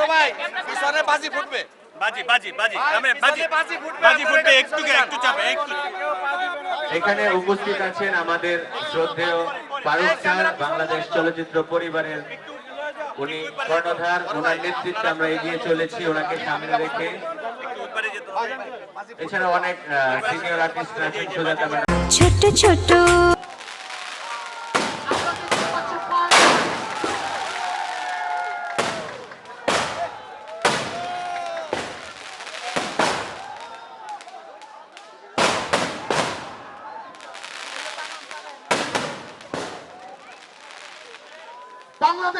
বড় ভাই পিছনে বাজি ফুটবে। বাজি বাজি বাজি। ভাই, আমি পিছনে বাজি বাজি ফুটবে, বাজি ফুটবে একটু একটু একটু চাপে একটু এখানে উপস্থিত আছেন আমাদের শ্রদ্ধেয় ফারুক স্যার বাংলাদেশ চলচ্চিত্র পরিবারের। উনি কর্ণধার ওনার নেতৃত্বে আমরা এগিয়ে চলেছি ওনাকে সামনে রেখে। এছাড়া অনেক সিনিয়র আর্টিস্ট আছেন ছোট ছোট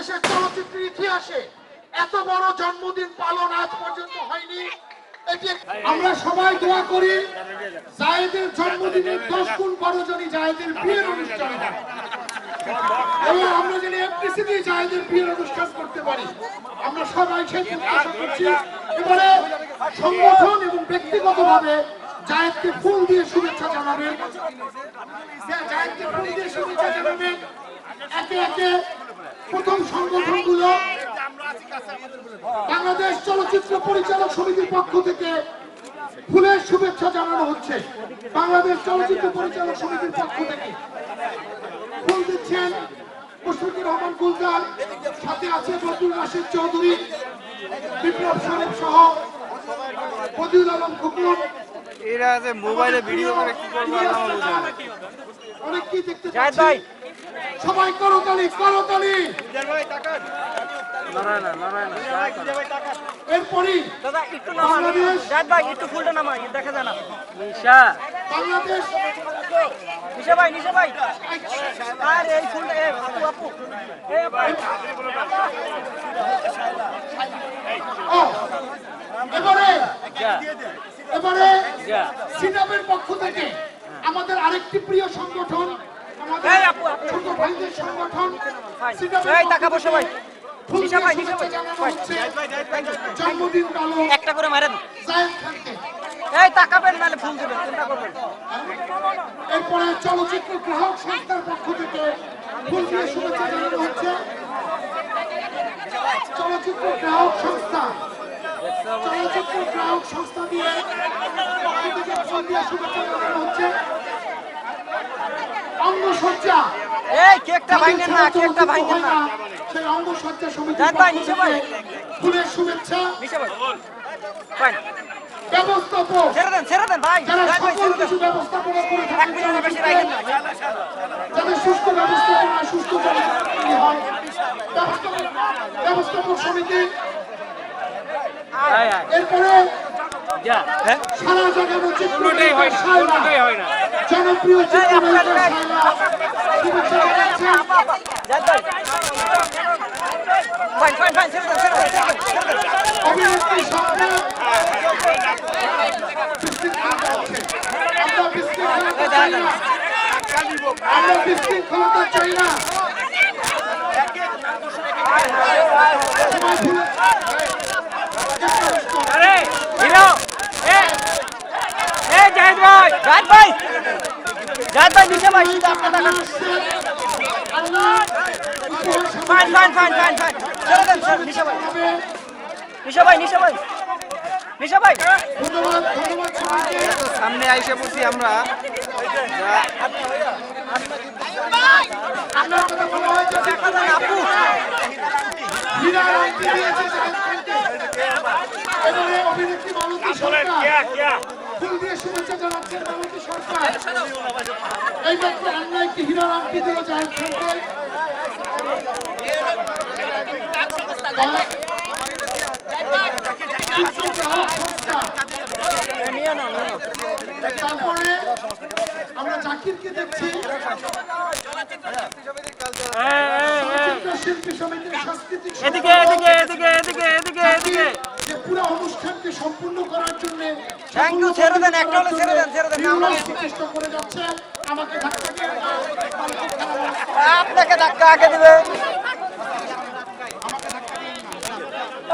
বাংলাদেশের চলচ্চিত্রের ইতিহাসে এত বড় জন্মদিন পালন আজ পর্যন্ত হয়নি। আমরা সবাই দোয়া করি জায়েদের জন্মদিনের দশ গুণ বড় জনই জায়েদের বিয়ের অনুষ্ঠান এবং আমরা যেন এফটিসিতে জায়েদের বিয়ের অনুষ্ঠান করতে পারি আমরা সবাই সেই প্রত্যাশা করছি। এবারে সংগঠন এবং ব্যক্তিগতভাবে জায়েদকে ফুল দিয়ে শুভেচ্ছা জানাবেন। জায়েদকে ফুল দিয়ে শুভেচ্ছা জানাবেন। একে একে প্রথম সংগঠনগুলো বাংলাদেশ চলচ্চিত্র পরিচালক সমিতির পক্ষ থেকে ফুলের শুভেচ্ছা জানানো হচ্ছে। বাংলাদেশ চলচ্চিত্র পরিচালক সমিতির পক্ষ থেকে ফুল দিচ্ছেন মুশফিকুর রহমান গুলজার সাথে আছে বদরুল রাশিদ চৌধুরী বিপ্লব শরীফ সহ বদিউল আলম খুকুন। এরা যে মোবাইলে ভিডিও করে কি করব অনেক কি দেখতে পাচ্ছি। সবাই করতালি করতালি এরপরই বাংলাদেশ দেখা যায় না। নিশা। বাংলাদেশ নিশা ভাই নিশা ভাই। আরে এই ফুলটা এ আপু আপু। এ এবারে এবারে সিনাবের পক্ষ থেকে আমাদের আরেকটি প্রিয় সংগঠন একটা করে মারেন এই তাকাবেন নালে ফুল দিবেন চিন্তা করবেন। এরপরে চলচ্চিত্র গ্রাহক সংস্থার পক্ষ থেকে ফুল দিয়ে শুভেচ্ছা জানানো হচ্ছে। চলচ্চিত্র গ্রাহক সংস্থা। চলচ্চিত্র গ্রাহক সংস্থা দিয়ে পক্ষ থেকে ফুল দিয়ে শুভেচ্ছা জানানো হচ্ছে। এই কেকটা ভাঙেন না কেকটা ভাঙেন না। সেই অঙ্গসজ্জা সমিতি ভাই। ফুলের শুভেচ্ছা। নিশা ভাই ব্যবস্থাপক। ছেড়ে দেন ছেড়ে দেন ভাই। যারা সকল কিছু ব্যবস্থাপনা করে এক মিনিটের বেশি রাখেন না যাতে সুস্থ ব্যবস্থাপনা সুস্থ হয় ব্যবস্থাপক- সমিতি এরপরে হ্যাঁ সারা হয় না হয় না। জনপ্রিয় অভিনেত্রী স্বপ্না আমরা বিশৃঙ্খলতা চাই না। আমরা বিশৃঙ্খলতা চাই না। সবাই ভুলে- আরে হিরো এ এ জাহিদ ভাই জাহিদ ভাই জাহিদ ভাই নিচে ভাই নিচে আপনার টাকা ফাইন ফাইন ফাইন ছেড়ে দেন নিশা ভাই। নিশা ভাই নিশা ভাই। নিশা ভাই। ধন্যবাদ ধন্যবাদ সবাইকে সামনে আইসে বলছি আমরা এই ব্যক্তি অন্য একটি হীরা আংটি দিল চিত্রগ্রাহক সংস্থা। নিয়ে নাও নিয়ে নাও তারপরে আমরা জাকিরকে দেখছি। শিল্পী সমিতির সাংস্কৃতিক এদিকে এদিকে এদিকে এদিকে এদিকে এদিকে। যে পুরো অনুষ্ঠানকে সম্পূর্ণ করার জন্য Thank you, ছেড়ে দেন, একটা হলে ছেড়ে দেন, ছেড়ে দেন, নাম চেষ্টা করে যাচ্ছে। আমাকে ধাক্কা দিয়ে আপনাকে ধাক্কা আগে দিবে।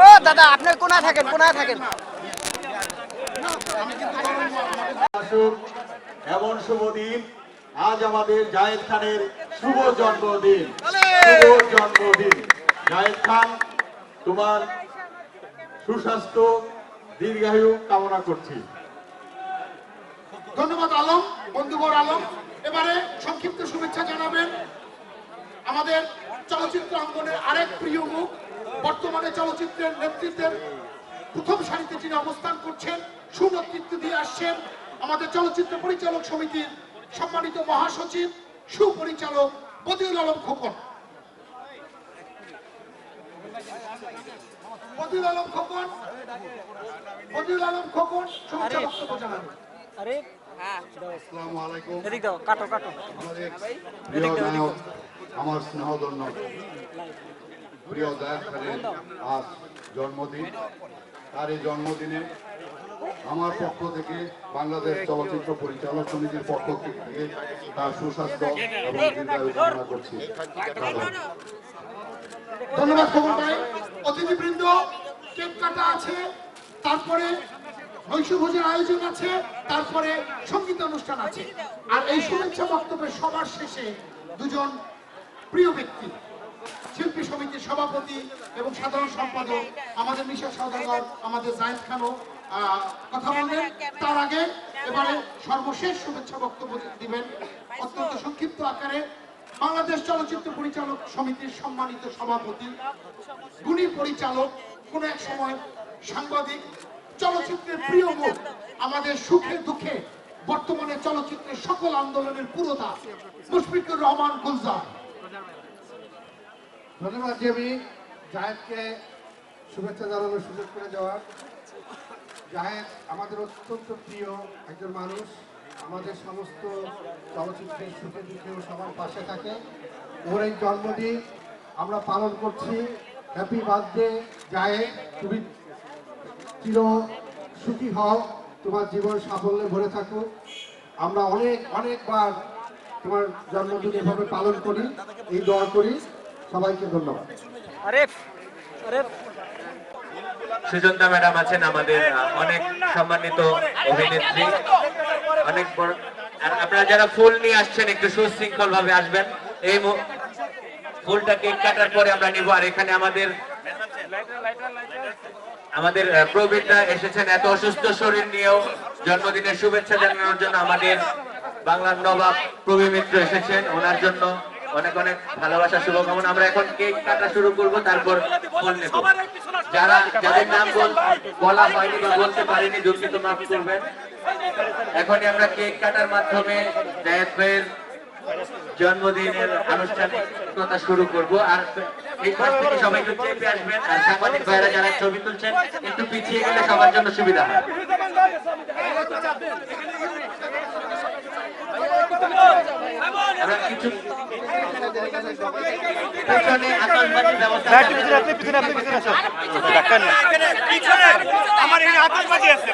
ও দাদা আপনি কোনায় থাকেন কোনায় থাকেন। এমন শুভ দিন। আজ আমাদের জায়েদ খানের শুভ জন্মদিন। শুভ জন্মদিন। জায়েদ খান তোমার সুস্বাস্থ্য দীর্ঘায়ু কামনা করছি। ধন্যবাদ আলম বন্ধুবর আলম। এবারে সংক্ষিপ্ত শুভেচ্ছা জানাবেন আমাদের চলচ্চিত্র অঙ্গনের আরেক প্রিয় মুখ বর্তমানে চলচ্চিত্রের নেতৃত্বের প্রথম সারিতে যিনি অবস্থান করছেন সুনেতৃত্ব দিয়ে আসছেন আমাদের চলচ্চিত্র পরিচালক সমিতির সম্মানিত মহাসচিব সুপরিচালক বদিউল আলম খোকন। বদিউল আলম খোকন বদিউল আলম খোকন শুভেচ্ছা বক্তব্য জানাবেন আরে আসসালামু আলাইকুম। এদিক দাও কাটো কাটো। আমাদের প্রিয় নায়ক আমার স্নেহধন্য। প্রিয় জায়দ খানের আজ জন্মদিন। তার এই জন্মদিনে আমার পক্ষ থেকে বাংলাদেশ চলচ্চিত্র পরিচালক সমিতির পক্ষ থেকে তার সুস্বাস্থ্য এবং করছি। ধন্যবাদ। অতিথিবৃন্দ, কেক আছে, তারপরে নৈশভোজের আয়োজন আছে, তারপরে সংগীত অনুষ্ঠান আছে। আর এই শুভেচ্ছা বক্তব্যের সবার শেষে দুজন প্রিয় ব্যক্তি। সমিতির সভাপতি এবং সাধারণ সম্পাদক, আমাদের মিশা সদাগর আমাদের জায়েদ খানও কথা বলবেন তার আগে এবারে সর্বশেষ শুভেচ্ছা বক্তব্য দিবেন অত্যন্ত সংক্ষিপ্ত আকারে বাংলাদেশ চলচ্চিত্র পরিচালক সমিতির সম্মানিত সভাপতি, গুণী পরিচালক, কোন এক সময় সাংবাদিক, চলচ্চিত্রের প্রিয় মুখ, আমাদের সুখে দুঃখে বর্তমানে চলচ্চিত্রের সকল আন্দোলনের পুরোধা মুশফিকুর রহমান গুলজার। ধন্যবাদ জেবি জাহেদকে শুভেচ্ছা জানানোর সুযোগ করে দেওয়ার জাহেদ আমাদের অত্যন্ত প্রিয় একজন মানুষ। আমাদের সমস্ত চলচ্চিত্রের সুখে দুঃখেও সবার পাশে থাকে। ওর এই জন্মদিন আমরা পালন করছি। Happy birthday Zahed. তুমি চির সুখী হও। তোমার জীবন সাফল্যে ভরে থাকো। আমরা অনেক, অনেকবার তোমার জন্মদিন এভাবে পালন করি। এই দোয়া করি। সবাইকে ধন্যবাদ। আরে ম্যাডাম আছেন আমাদের অনেক সম্মানিত অভিনেত্রী। অনেক বড় আর আপনারা যারা ফুল নিয়ে আসছেন একটু সুশৃঙ্খল ভাবে আসবেন। এই ফুলটা কেক কাটার পরে আমরা নিব। আর এখানে আমাদের আমাদের আহ, এসেছেন এত অসুস্থ শরীর নিয়েও জন্মদিনের শুভেচ্ছা জানানোর জন্য। আমাদের বাংলার নবাব প্রবীর মিত্র এসেছেন ওনার জন্য। অনেক অনেক ভালোবাসা, শুভকামনা। আমরা এখন কেক কাটা শুরু করব, তারপর নেব। যারা যাদের নাম বল- হয়নি বা বলতে পারিনি, দুঃখিত, মাফ করবেন। এখনই আমরা কেক কাটার মাধ্যমে জায়েদ জন্মদিনের আনুষ্ঠানিকতা শুরু করব। আর এই পাশ থেকে সবাই একটু চেপে আসবেন, আর সাংবাদিক ভাইরা যারা ছবি তুলছেন, একটু পিছিয়ে গেলে সবার জন্য সুবিধা হয়। আমরা কিছু পেছনে আপনি পিছনে পিছনে আমার এখানে আতশবাজি আছে